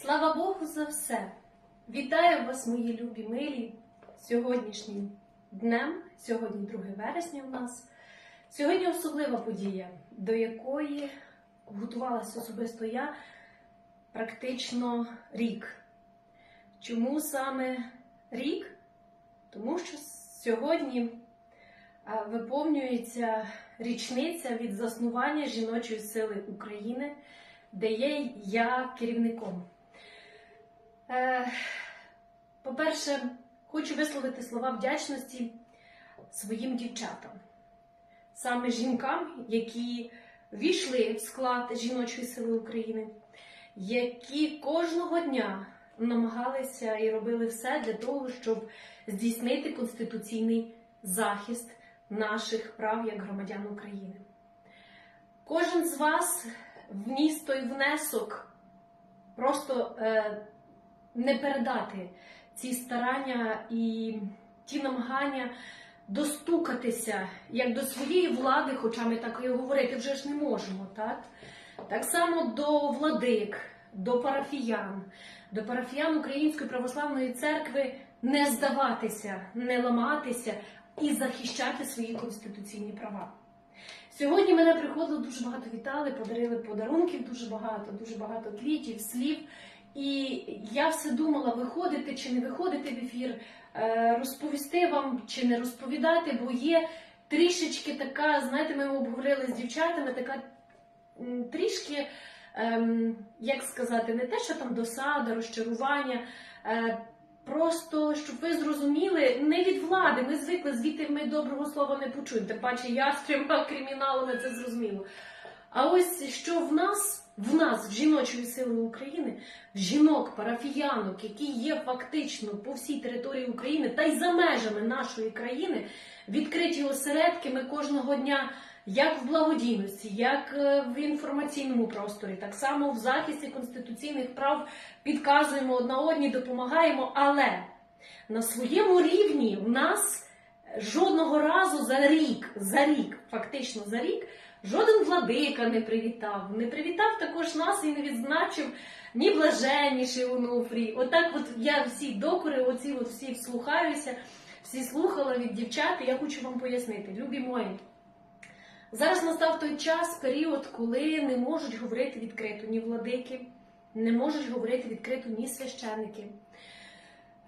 Слава Богу за все! Вітаю вас, мої любі милі, сьогоднішнім днем. Сьогодні 2 вересня у нас. Сьогодні особлива подія, до якої готувалася особисто я практично рік. Чому саме рік? Тому що сьогодні виповнюється річниця від заснування жіночої сили України, де є я керівником. Е, По-перше, хочу висловити слова вдячності своїм дівчатам, саме жінкам, які війшли в склад жіночої сили України, які кожного дня намагалися і робили все для того, щоб здійснити конституційний захист наших прав як громадян України. Кожен з вас вніс той внесок просто е, не передати ці старання і ті намагання достукатися як до своєї влади, хоча ми так і говорити вже ж не можемо, так? Так само до владик, до парафіян, до парафіян Української православної церкви не здаватися, не ламатися і захищати свої конституційні права. Сьогодні мене приходило дуже багато вітали, подарили подарунків дуже багато, дуже багато квітів, слів. І я все думала, виходити чи не виходити в ефір, е, розповісти вам чи не розповідати, бо є трішечки така, знаєте, ми обговорили з дівчатами, така трішки, ем, як сказати, не те, що там досада, розчарування. е, Просто щоб ви зрозуміли, не від влади. Ми звикли, звідти ми доброго слова не почуємо. Тим паче я з трьома криміналами це зрозуміло. А ось що в нас, в нас, в жіночої сили України, в жінок, парафіянок, які є фактично по всій території України та й за межами нашої країни, відкриті осередки ми кожного дня. Як в благодійності, як е, в інформаційному просторі, так само в захисті конституційних прав підказуємо одна одній, допомагаємо, але на своєму рівні в нас жодного разу за рік, за рік, фактично за рік, жоден владика не привітав. Не привітав також нас і не відзначив ні блаженніший Онуфрій. Отак, от я всі докори, оці от всі вслухаюся, всі слухала від дівчат. і Я хочу вам пояснити, любі мої. Зараз настав той час, період, коли не можуть говорити відкрито ні владики, не можуть говорити відкрито ні священники.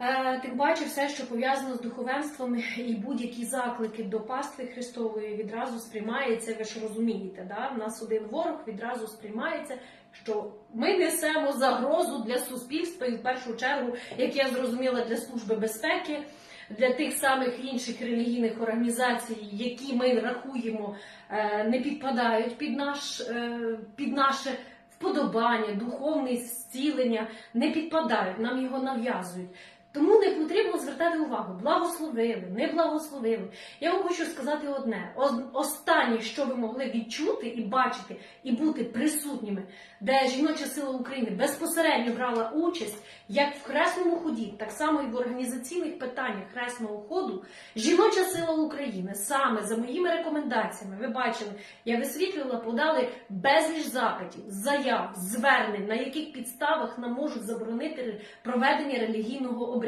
Е, Тим паче, все, що пов'язано з духовенством і будь-які заклики до пастви Христової відразу сприймається, ви ж розумієте, да? в нас один ворог відразу сприймається, що ми несемо загрозу для суспільства і в першу чергу, як я зрозуміла, для служби безпеки, для тих самих інших релігійних організацій, які ми рахуємо, е, не підпадають під наш е, під наше вподобання, духовне зцілення, не підпадають, нам його нав'язують. Тому не потрібно звертати увагу, благословили, не благословили. Я вам хочу сказати одне: останнє, що ви могли відчути і бачити, і бути присутніми, де жіноча сила України безпосередньо брала участь, як в хресному ході, так само і в організаційних питаннях хресного ходу, жіноча сила України саме за моїми рекомендаціями, ви бачили, я висвітлювала, подали безліч запитів, заяв, звернень, на яких підставах нам можуть заборонити проведення релігійного обряду.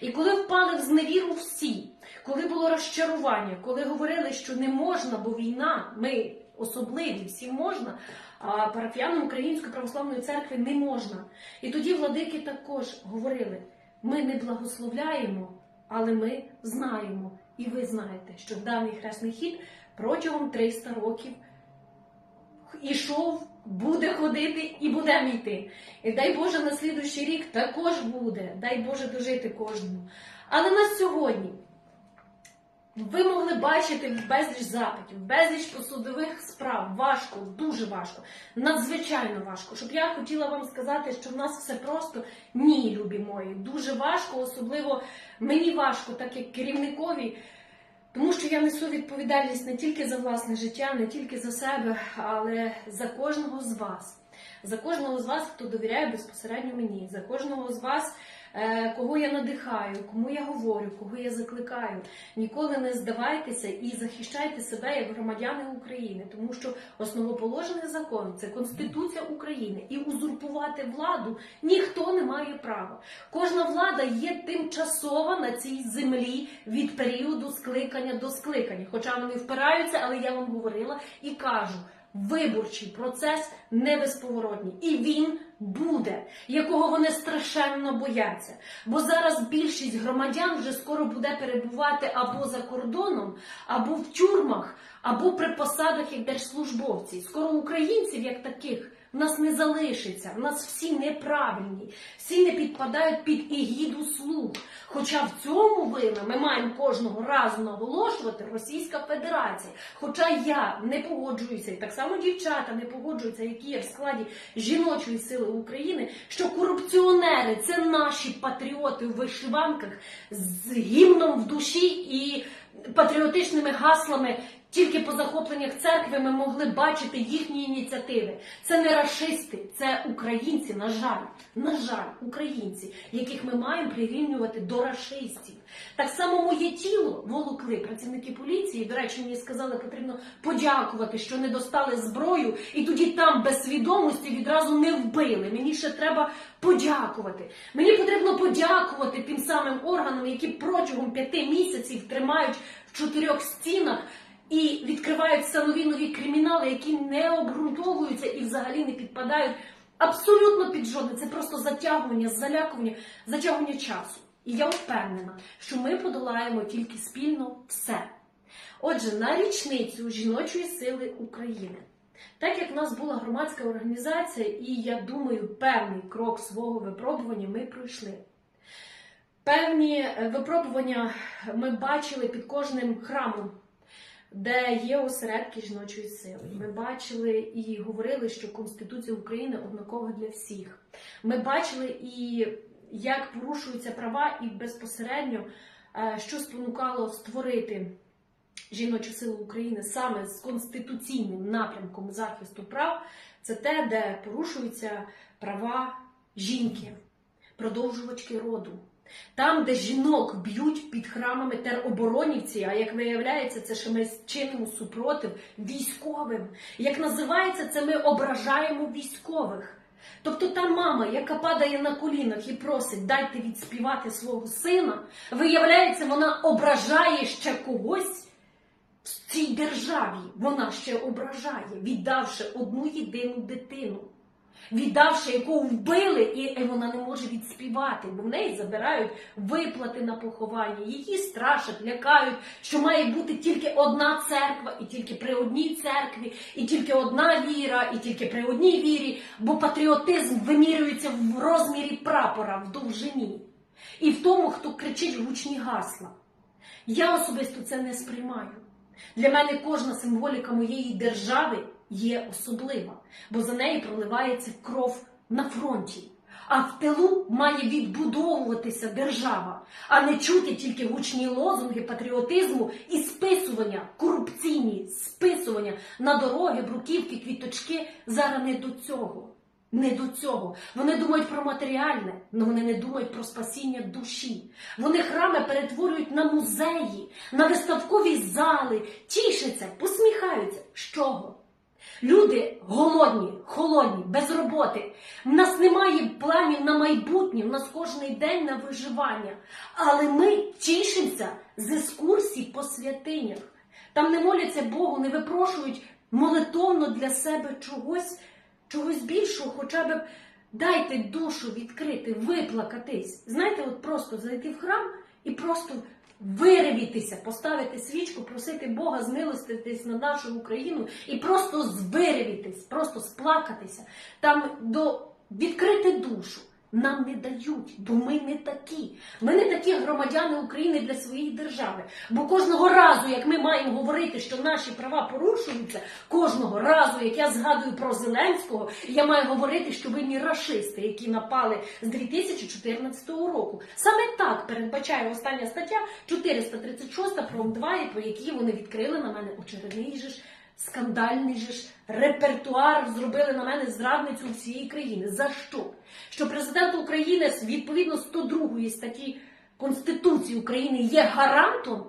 І коли впали в зневіру всі, коли було розчарування, коли говорили, що не можна, бо війна, ми особливі, всім можна. А парафіянам Української православної церкви не можна. І тоді владики також говорили: ми не благословляємо, але ми знаємо, і ви знаєте, що даний хресний хід протягом 300 років ішов, буде ходити і буде йти. І дай Боже, на слідуючий рік також буде. Дай Боже дожити кожному. Але на сьогодні ви могли бачити безліч запитів, безліч посудових справ. Важко, дуже важко, надзвичайно важко. Щоб я хотіла вам сказати, що в нас все просто ні, любі мої. Дуже важко, особливо мені важко, так як керівникові. Тому що я несу відповідальність не тільки за власне життя, не тільки за себе, але за кожного з вас. за кожного з вас, хто довіряє безпосередньо мені, за кожного з вас, кого я надихаю, кому я говорю, кого я закликаю. Ніколи не здавайтеся і захищайте себе як громадяни України, тому що основоположений закон це Конституція України, і узурпувати владу ніхто не має права. Кожна влада є тимчасова на цій землі від періоду скликання до скликання. Хоча вони впираються, але я вам говорила і кажу. Виборчий процес не безповоротній, і він буде, якого вони страшенно бояться. Бо зараз більшість громадян вже скоро буде перебувати або за кордоном, або в тюрмах, або при посадах як держслужбовці. Скоро українців як таких в нас не залишиться. В нас всі неправильні, всі не підпадають під егіду слуг. Хоча в цьому вина ми маємо кожного разу наголошувати Російська Федерація. Хоча я не погоджуюся, і так само дівчата не погоджуються, які є в складі жіночої сили України, що корупціонери це наші патріоти у вишиванках з гімном в душі і патріотичними гаслами. Тільки по захопленнях церкви ми могли бачити їхні ініціативи. Це не рашисти, це українці, на жаль, на жаль, українці, яких ми маємо прирівнювати до рашистів. Так само моє тіло волокли працівники поліції. До речі, мені сказали, потрібно подякувати, що не достали зброю, і тоді там без свідомості відразу не вбили. Мені ще треба подякувати. Мені потрібно подякувати тим самим органам, які протягом п'яти місяців тримають в чотирьох стінах. І відкриваються нові нові кримінали, які не обґрунтовуються і взагалі не підпадають абсолютно під жодне. Це просто затягування, залякування, затягування часу. І я впевнена, що ми подолаємо тільки спільно все. Отже, на річницю жіночої сили України. Так як в нас була громадська організація, і я думаю, певний крок свого випробування ми пройшли. Певні е, випробування ми бачили під кожним храмом де є осередки жіночої сили. Ми бачили і говорили, що Конституція України однакова для всіх. Ми бачили і як порушуються права, і безпосередньо, е, що спонукало створити жіночу силу України саме з конституційним напрямком захисту прав, це те, де порушуються права жінки, продовжувачки роду. Там, де жінок б'ють під храмами тероборонівці, а як виявляється, це що ми чинимо супротив військовим. Як називається, це ми ображаємо військових. Тобто та мама, яка падає на колінах і просить дайте відспівати свого сина, виявляється, вона ображає ще когось в цій державі. Вона ще ображає, віддавши одну єдину дитину віддавши яку вбили, і вона не може відспівати, бо в неї забирають виплати на поховання, її страшать, лякають, що має бути тільки одна церква, і тільки при одній церкві, і тільки одна віра, і тільки при одній вірі, бо патріотизм вимірюється в розмірі прапора в довжині. І в тому, хто кричить гучні гасла. Я особисто це не сприймаю. Для мене кожна символіка моєї держави є особлива, бо за неї проливається кров на фронті. А в тилу має відбудовуватися держава, а не чути тільки гучні лозунги патріотизму і списування, корупційні списування на дороги, бруківки, квіточки. Зараз не до цього. Не до цього. Вони думають про матеріальне, але вони не думають про спасіння душі. Вони храми перетворюють на музеї, на виставкові зали, тішаться, посміхаються. З чого? Люди голодні, холодні, без роботи. В нас немає планів на майбутнє, в нас кожний день на виживання. Але ми тішимося з екскурсій по святинях. Там не моляться Богу, не випрошують молитовно для себе чогось, чогось більшого, хоча б дайте душу відкрити, виплакатись. Знаєте, от просто зайти в храм і просто виревітися, поставити свічку, просити Бога змилоститись на нашу Україну і просто звирвітись, просто сплакатися, там до відкрити душу. Нам не дають, бо ми не такі. Ми не такі громадяни України для своєї держави. Бо кожного разу, як ми маємо говорити, що наші права порушуються, кожного разу, як я згадую про Зеленського, я маю говорити, що винні рашисти, які напали з 2014 року. Саме так передбачає остання стаття 436 про 2 по якій вони відкрили на мене очередний же ж скандальний же ж репертуар зробили на мене зрадницю всієї країни. За що? Що президент України відповідно 102 статті Конституції України є гарантом,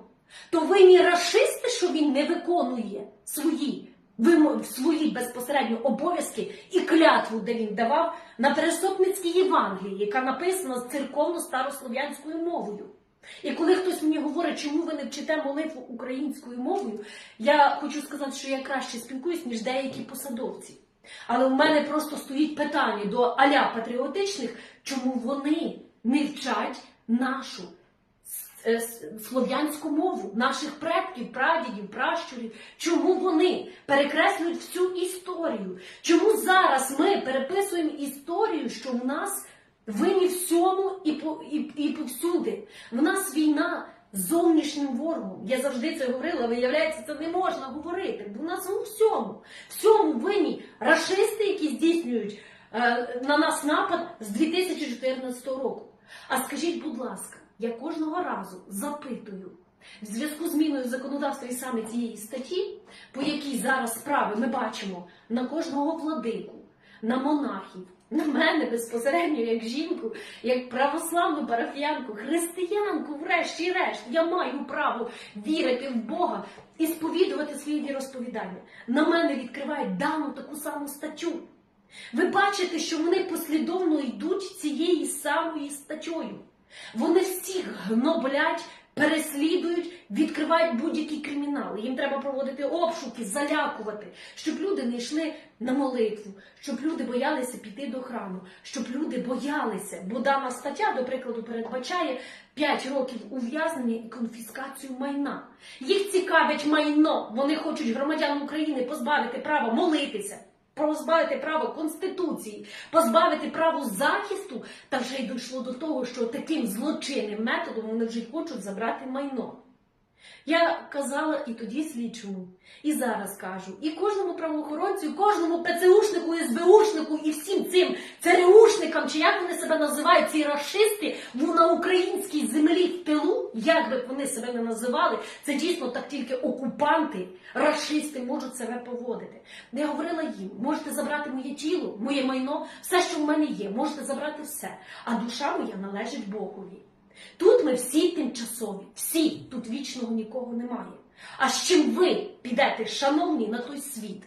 то винні расисти, що він не виконує свої свої безпосередньо обов'язки і клятву, де він давав на Пересопницькій Євангелії, яка написана церковно-старослов'янською мовою. І коли хтось мені говорить, чому ви не вчите молитву українською мовою, я хочу сказати, що я краще спілкуюсь, ніж деякі посадовці. Але в мене просто стоїть питання до аля патріотичних, чому вони не вчать нашу е, слов'янську мову, наших предків, прадідів, пращурів. Чому вони перекреслюють всю історію? Чому зараз ми переписуємо історію, що в нас винні всьому і, по, і, і повсюди? В нас війна з зовнішнім ворогом. Я завжди це говорила, виявляється, це не можна говорити. Бо в нас у всьому, всьому винні рашисти, які здійснюють е, на нас напад з 2014 року. А скажіть, будь ласка, я кожного разу запитую в зв'язку з зміною законодавства і саме цієї статті, по якій зараз справи ми бачимо на кожного владику, на монахів, на мене безпосередньо як жінку, як православну парафіянку, християнку, врешті-решт, я маю право вірити в Бога і сповідувати своє віросповідання. На мене відкривають дану таку саму статтю. Ви бачите, що вони послідовно йдуть цією самою статтєю. Вони всіх гноблять, переслідують, відкривають будь-які кримінали. Їм треба проводити обшуки, залякувати, щоб люди не йшли на молитву, щоб люди боялися піти до храму, щоб люди боялися. Бо дана стаття, до прикладу, передбачає 5 років ув'язнення і конфіскацію майна. Їх цікавить майно. Вони хочуть громадян України позбавити права молитися позбавити право Конституції, позбавити право захисту, та вже й дійшло до того, що таким злочинним методом вони вже хочуть забрати майно. Я казала і тоді слідчому, і зараз кажу, і кожному правоохоронцю, і кожному ПЦУшнику, СБУшнику, і всім цим ЦРУшникам, чи як вони себе називають, ці расисти на українській землі в тилу, як би вони себе не називали, це дійсно так тільки окупанти, расисти можуть себе поводити. Я говорила їм, можете забрати моє тіло, моє майно, все, що в мене є, можете забрати все, а душа моя належить Богові. Тут ми всі тимчасові, всі, тут вічного нікого немає. А з чим ви підете, шановні, на той світ?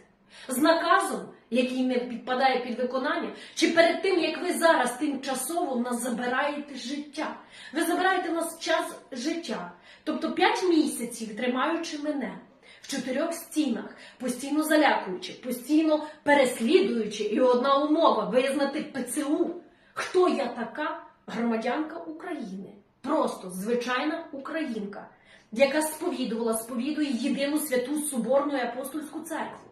З наказом, який не підпадає під виконання, чи перед тим, як ви зараз тимчасово в нас забираєте життя? Ви забираєте в нас час життя, тобто 5 місяців тримаючи мене. В чотирьох стінах, постійно залякуючи, постійно переслідуючи, і одна умова визнати ПЦУ. Хто я така громадянка України? Просто звичайна українка, яка сповідувала, сповідує єдину святу Соборну і апостольську церкву.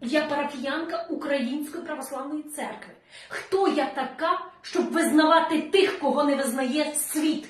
Я парафіянка Української православної церкви. Хто я така, щоб визнавати тих, кого не визнає світ?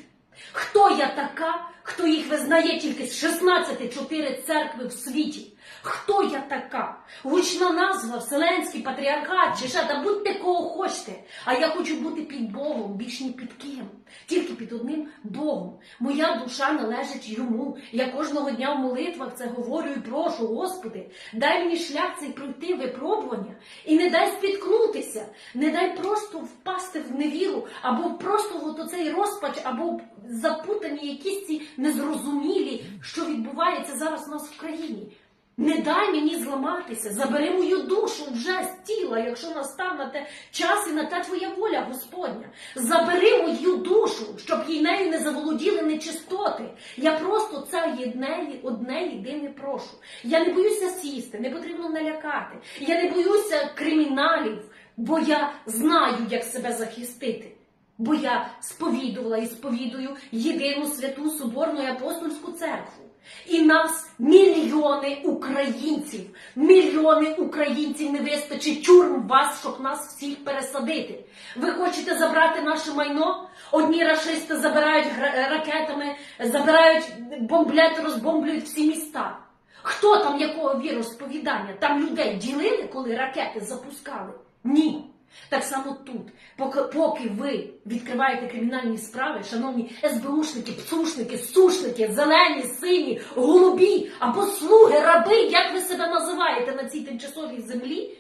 Хто я така, хто їх визнає тільки з 16 чотири церкви в світі? Хто я така? Гучна назва, Вселенський патріархат, чи ще та будьте кого хочете. А я хочу бути під Богом, більш ні під ким, тільки під одним Богом. Моя душа належить йому. Я кожного дня в молитвах це говорю і прошу, Господи, дай мені шлях цей пройти випробування і не дай спіткнутися, не дай просто впасти в невіру, або просто в оцей розпач, або запутані якісь ці незрозумілі, що відбувається зараз у нас в країні. Не дай мені зламатися, забери мою душу вже з тіла, якщо настав на те час і на те твоя воля, Господня. Забери мою душу, щоб їй нею не заволоділи нечистоти. Я просто це одне, одне єдине прошу. Я не боюся сісти, не потрібно налякати. Я не боюся криміналів, бо я знаю, як себе захистити. Бо я сповідувала і сповідую єдину святу Соборну і апостольську церкву. І нас мільйони українців, мільйони українців не вистачить тюрм вас, щоб нас всіх пересадити. Ви хочете забрати наше майно? Одні рашисти забирають ракетами, забирають, бомблять, розбомблюють всі міста. Хто там якого віросповідання? Там людей ділили, коли ракети запускали? Ні. Так само тут, поки, поки ви відкриваєте кримінальні справи, шановні СБУшники, пцушники, сушники, зелені, сині, голубі або слуги, раби, як ви себе називаєте на цій тимчасовій землі,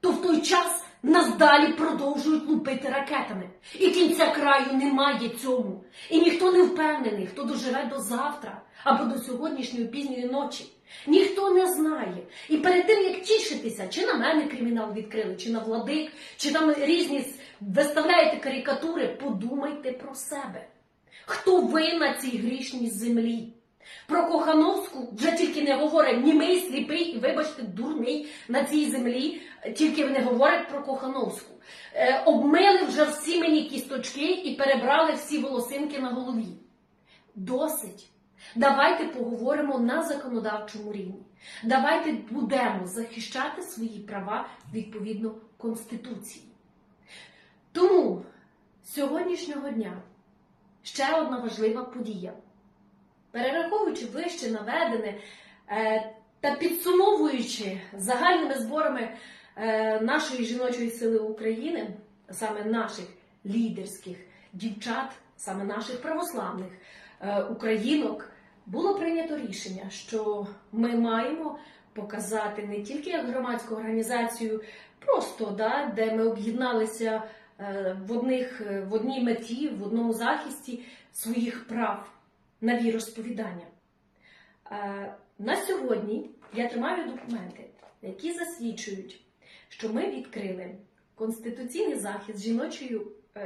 то в той час нас далі продовжують лупити ракетами. І кінця краю немає цьому. І ніхто не впевнений, хто доживе до завтра або до сьогоднішньої пізньої ночі. Ніхто не знає. І перед тим, як тішитися, чи на мене кримінал відкрили, чи на владик, чи там різні виставляєте карикатури, подумайте про себе. Хто ви на цій грішній землі? Про Кохановську вже тільки не говорить німий, сліпий і, вибачте, дурний на цій землі, тільки не говорять про Кохановську. Е, обмили вже всі мені кісточки і перебрали всі волосинки на голові. Досить. Давайте поговоримо на законодавчому рівні. Давайте будемо захищати свої права відповідно Конституції. Тому сьогоднішнього дня ще одна важлива подія. Перераховуючи вище наведене е, та підсумовуючи загальними зборами е, нашої жіночої сили України, саме наших лідерських дівчат, саме наших православних е, українок, було прийнято рішення, що ми маємо показати не тільки як громадську організацію, просто да, де ми об'єдналися е, в, одних, е, в одній меті, в одному захисті своїх прав на віросповідання. Е, На сьогодні я тримаю документи, які засвідчують, що ми відкрили Конституційний захист жіночої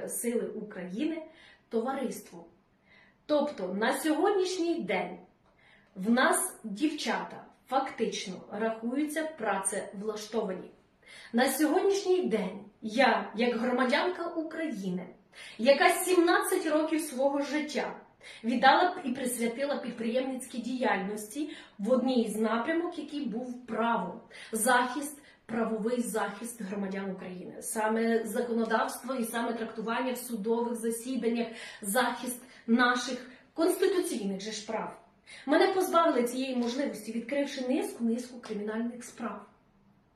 сили України товариству. Тобто на сьогоднішній день в нас дівчата фактично рахуються працевлаштовані. На сьогоднішній день я, як громадянка України, яка 17 років свого життя віддала і присвятила підприємницькій діяльності в одній з напрямок, який був право, захист, правовий захист громадян України, саме законодавство і саме трактування в судових засіданнях, захист наших конституційних же ж прав. Мене позбавили цієї можливості, відкривши низку низку кримінальних справ.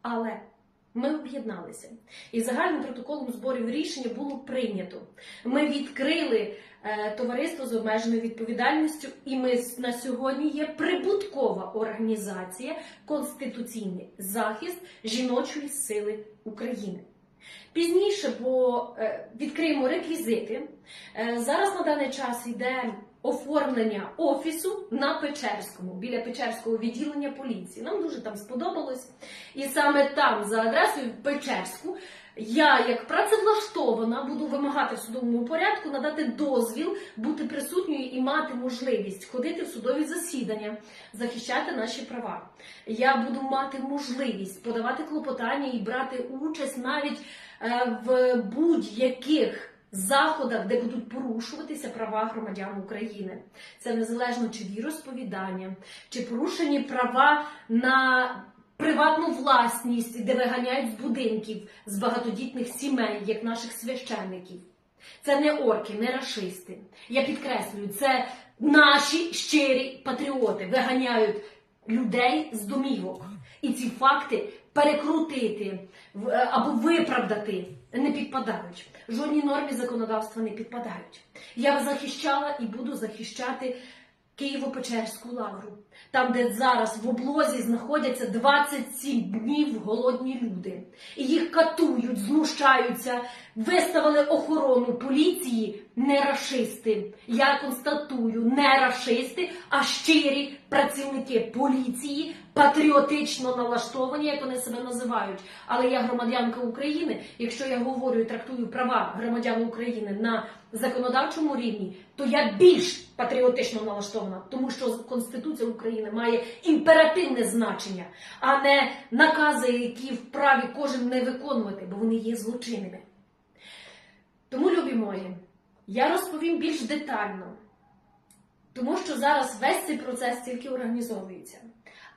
Але ми об'єдналися, і загальним протоколом зборів рішення було прийнято. Ми відкрили е, товариство з обмеженою відповідальністю, і ми на сьогодні є прибуткова організація Конституційний захист жіночої сили України. Пізніше, бо е, відкриємо реквізити. Е, зараз на даний час йде оформлення офісу на Печерському, біля Печерського відділення поліції. Нам дуже там сподобалось. І саме там, за адресою Печерську, я, як працевлаштована, буду вимагати в судовому порядку надати дозвіл бути присутньою і мати можливість ходити в судові засідання, захищати наші права. Я буду мати можливість подавати клопотання і брати участь навіть е, в будь-яких заходах, де будуть порушуватися права громадян України. Це незалежно чи віросповідання, чи порушені права на приватну власність, де виганяють з будинків з багатодітних сімей, як наших священників. Це не орки, не рашисти. Я підкреслюю, це наші щирі патріоти виганяють людей з домівок. І ці факти перекрутити е, або виправдати не підпадають. Жодній нормі законодавства не підпадають. Я захищала і буду захищати Києво-Печерську лавру, там, де зараз в облозі знаходяться 27 днів голодні люди. І їх катують, знущаються, виставили охорону поліції не рашисти. Я констатую, не рашисти, а щирі працівники поліції, патріотично налаштовані, як вони себе називають. Але я громадянка України. Якщо я говорю і трактую права громадян України на законодавчому рівні, то я більш патріотично налаштована, тому що Конституція України має імперативне значення, а не накази, які вправі кожен не виконувати, бо вони є злочинними. Тому, любі мої, я розповім більш детально, тому що зараз весь цей процес тільки організовується.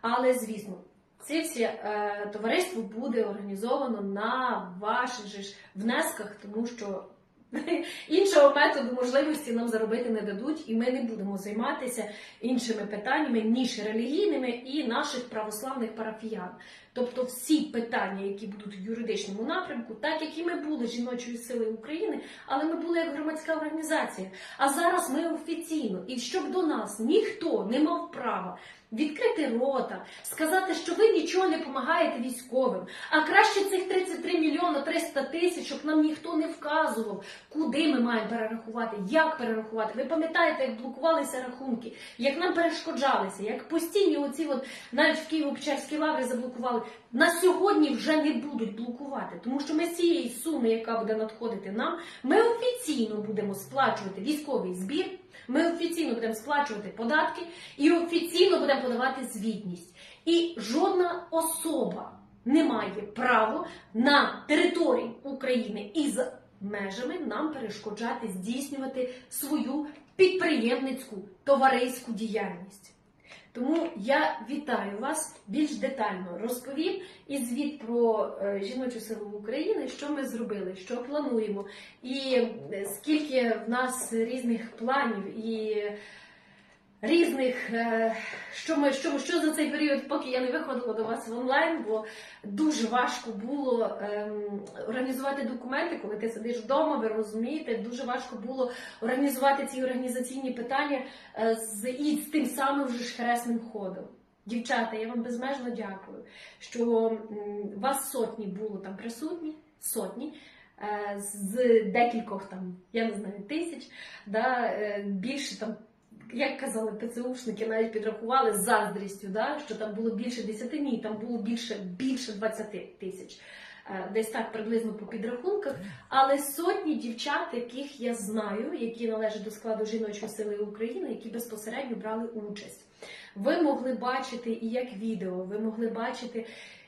Але, звісно, це всі е, товариство буде організовано на ваших же ж внесках, тому що Іншого методу можливості нам заробити не дадуть, і ми не будемо займатися іншими питаннями, ніж релігійними і наших православних парафіян. Тобто всі питання, які будуть в юридичному напрямку, так як і ми були жіночою силою України, але ми були як громадська організація. А зараз ми офіційно, і щоб до нас ніхто не мав права відкрити рота, сказати, що ви нічого не допомагаєте військовим, а краще цих 33 мільйона 300 тисяч, щоб нам ніхто не вказував, куди ми маємо перерахувати, як перерахувати. Ви пам'ятаєте, як блокувалися рахунки, як нам перешкоджалися, як постійні оці, от навіть в Києво-Печерській лаврі заблокували. На сьогодні вже не будуть блокувати, тому що ми з цієї суми, яка буде надходити нам, ми офіційно будемо сплачувати військовий збір. Ми офіційно будемо сплачувати податки і офіційно будемо подавати звітність. І жодна особа не має права на території України і за межами нам перешкоджати здійснювати свою підприємницьку товариську діяльність. Тому я вітаю вас більш детально. Розповім і звіт про е, жіночу силу України, що ми зробили, що плануємо, і е, скільки в нас різних планів і різних, е, що ми що, що за цей період, поки я не виходила до вас в онлайн, бо дуже важко було ем, організувати документи, коли ти сидиш вдома, ви розумієте, дуже важко було організувати ці організаційні питання е, з і з тим самим вже ж хресним ходом. Дівчата, я вам безмежно дякую, що вас сотні було там присутні, сотні. е, З декількох там, я не знаю, тисяч, да, більше там, як казали ПЦУшники, навіть підрахували з заздрістю, да, що там було більше 10, ні, там було більше, більше 20 тисяч. Е, Десь так приблизно по підрахунках, але сотні дівчат, яких я знаю, які належать до складу жіночої сили України, які безпосередньо брали участь. Ви могли бачити і як відео, ви могли бачити,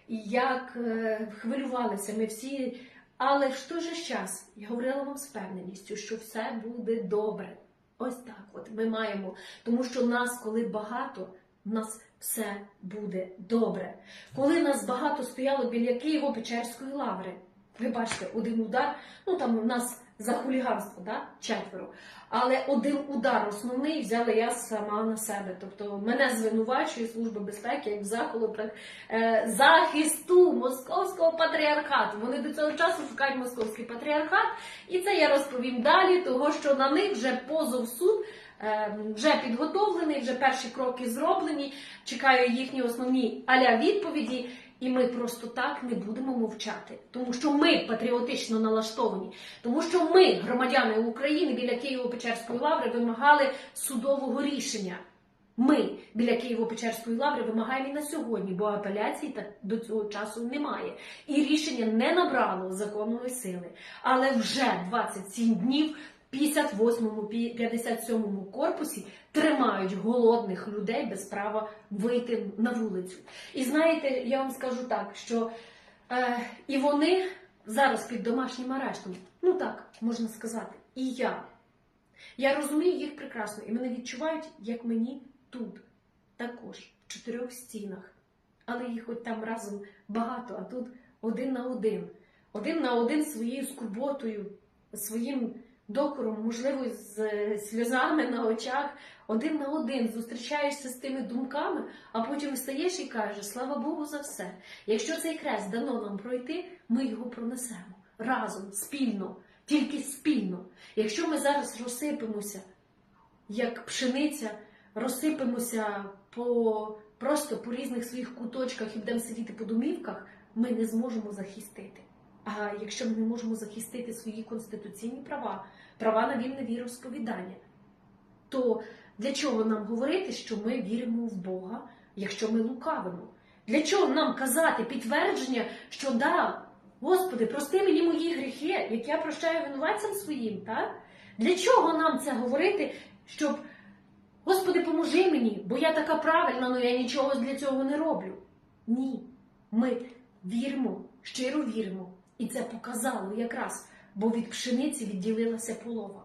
як е, хвилювалися ми всі. Але той же час я говорила вам з певненістю, що все буде добре. Ось так, от ми маємо, тому що нас, коли багато, в нас все буде добре. Коли нас багато стояло біля Києво-Печерської лаври, ви бачите, один удар, ну там у нас за хуліганство, да? четверо. Але один удар основний взяла я сама на себе. Тобто мене звинувачує Служба безпеки як заколотах е, захисту московського патріархату. Вони до цього часу шукають московський патріархат, і це я розповім далі, того що на них вже позов суд. е, Вже підготовлений, вже перші кроки зроблені. Чекаю їхні основні аля відповіді, і ми просто так не будемо мовчати, тому що ми патріотично налаштовані, тому що ми, громадяни України, біля Києво-Печерської лаври вимагали судового рішення. Ми біля Києво-Печерської лаври вимагаємо і на сьогодні, бо апеляції та до цього часу немає. І рішення не набрало законної сили. Але вже 27 днів 58-му, 57-му корпусі тримають голодних людей без права вийти на вулицю. І знаєте, я вам скажу так, що е, і вони зараз під домашнім арештом. Ну так, можна сказати, і я. Я розумію їх прекрасно, і мене відчувають, як мені тут, також, в чотирьох стінах. Але їх хоч там разом багато, а тут один на один. Один на один своєю скорботою, своїм докором, можливо, з сльозами на очах, один на один зустрічаєшся з тими думками, а потім встаєш і кажеш, слава Богу за все. Якщо цей хрест дано нам пройти, ми його пронесемо разом, спільно, тільки спільно. Якщо ми зараз розсипемося, як пшениця, розсипемося по просто по різних своїх куточках і будемо сидіти по домівках, ми не зможемо захистити. А якщо ми не можемо захистити свої конституційні права, права на вільне віросповідання, то для чого нам говорити, що ми віримо в Бога, якщо ми лукавимо? Для чого нам казати підтвердження, що да, Господи, прости мені мої гріхи, як я прощаю винуватцям своїм, так? Для чого нам це говорити, щоб Господи, поможи мені, бо я така правильна, але я нічого для цього не роблю. Ні, ми віримо, щиро віримо. І це показало якраз, бо від пшениці відділилася полова.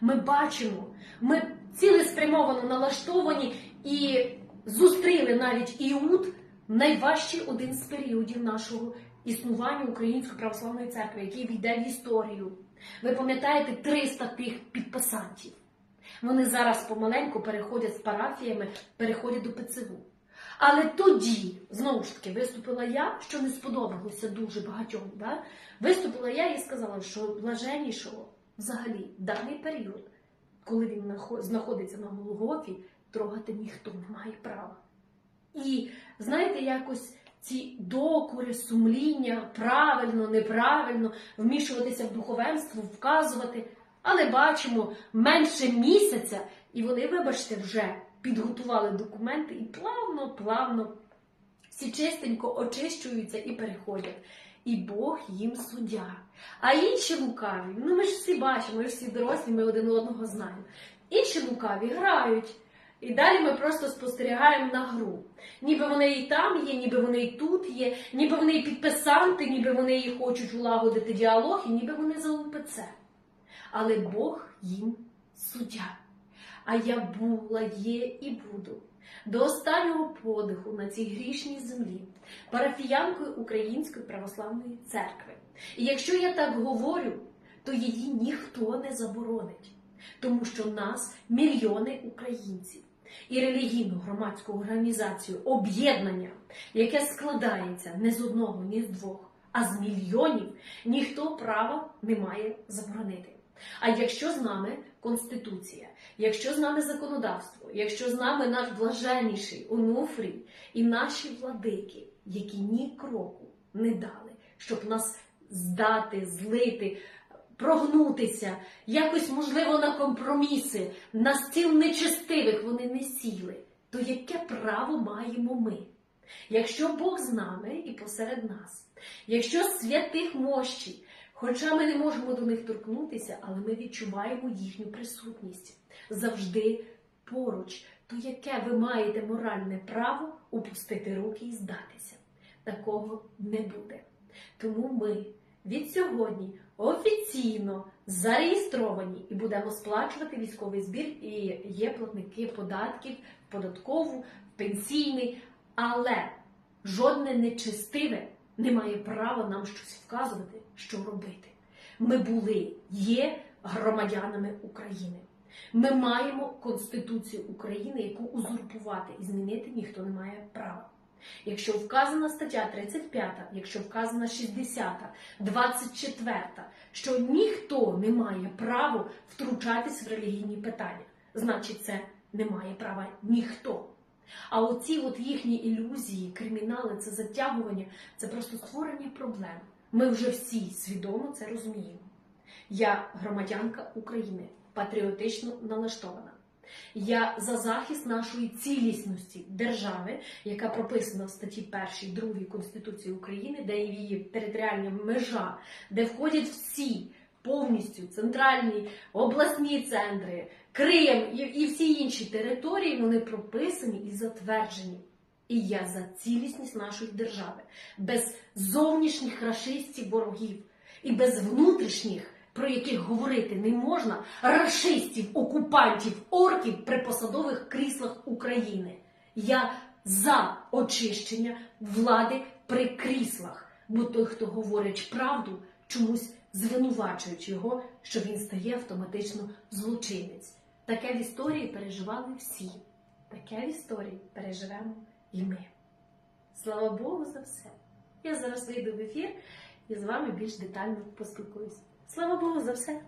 Ми бачимо, ми цілеспрямовано налаштовані і зустріли навіть Іуд найважчий один з періодів нашого існування Української православної церкви, який війде в історію. Ви пам'ятаєте 300 тих підписантів? Вони зараз помаленьку переходять з парафіями, переходять до ПЦУ. Але тоді, знову ж таки, виступила я, що не сподобалося дуже багатьом. Да? Виступила я і сказала, що блаженнішого взагалі даний період, коли він знаходиться на Голгофі, трогати ніхто не має права. І знаєте, якось ці докури, сумління, правильно, неправильно, вмішуватися в духовенство, вказувати. Але бачимо менше місяця, і вони, вибачте, вже підготували документи і плавно, плавно всі чистенько очищуються і переходять. І Бог їм суддя. А інші лукаві, ну ми ж всі бачимо, ми ж всі дорослі, ми один одного знаємо. Інші лукаві грають. І далі ми просто спостерігаємо на гру. Ніби вони і там є, ніби вони і тут є, ніби вони і підписанти, ніби вони і хочуть улагодити діалог, і ніби вони за УПЦ. Але Бог їм суддя. А я була, є і буду до останнього подиху на цій грішній землі парафіянкою Української православної церкви. І якщо я так говорю, то її ніхто не заборонить, тому що нас мільйони українців і релігійну громадську організацію об'єднання, яке складається не з одного, ні з двох, а з мільйонів, ніхто права не має заборонити. А якщо з нами Конституція, якщо з нами законодавство, якщо з нами наш блаженніший Онуфрій і наші владики, які ні кроку не дали, щоб нас здати, злити, прогнутися, якось, можливо, на компроміси, на стіл нечестивих вони не сіли, то яке право маємо ми? Якщо Бог з нами і посеред нас, якщо святих мощі, хоча ми не можемо до них торкнутися, але ми відчуваємо їхню присутність завжди поруч, то яке ви маєте моральне право опустити руки і здатися? Такого не буде. Тому ми від сьогодні офіційно зареєстровані і будемо сплачувати військовий збір, і є платники податків податкову, пенсійний, але жодне нечестиве не має права нам щось вказувати, що робити. Ми були, є громадянами України. Ми маємо Конституцію України, яку узурпувати і змінити ніхто не має права. Якщо вказана стаття 35, якщо вказана 60, 24, що ніхто не має права втручатись в релігійні питання, значить це не має права ніхто. А оці от їхні ілюзії, кримінали, це затягування, це просто створення проблем. Ми вже всі свідомо це розуміємо. Я громадянка України, патріотично налаштована. Я за захист нашої цілісності держави, яка прописана в статті 1, 2 Конституції України, де є її територіальна межа, де входять всі повністю центральні обласні центри, Крим і, всі інші території, вони прописані і затверджені. І я за цілісність нашої держави, без зовнішніх рашистів ворогів і без внутрішніх, про яких говорити не можна, рашистів, окупантів, орків при посадових кріслах України. Я за очищення влади при кріслах, бо той, хто говорить правду, чомусь звинувачують його, що він стає автоматично злочинець. Таке в історії переживали всі. Таке в історії переживемо і ми. Слава Богу за все. Я зараз вийду в ефір і з вами більш детально поспілкуюсь. Слава Богу за все!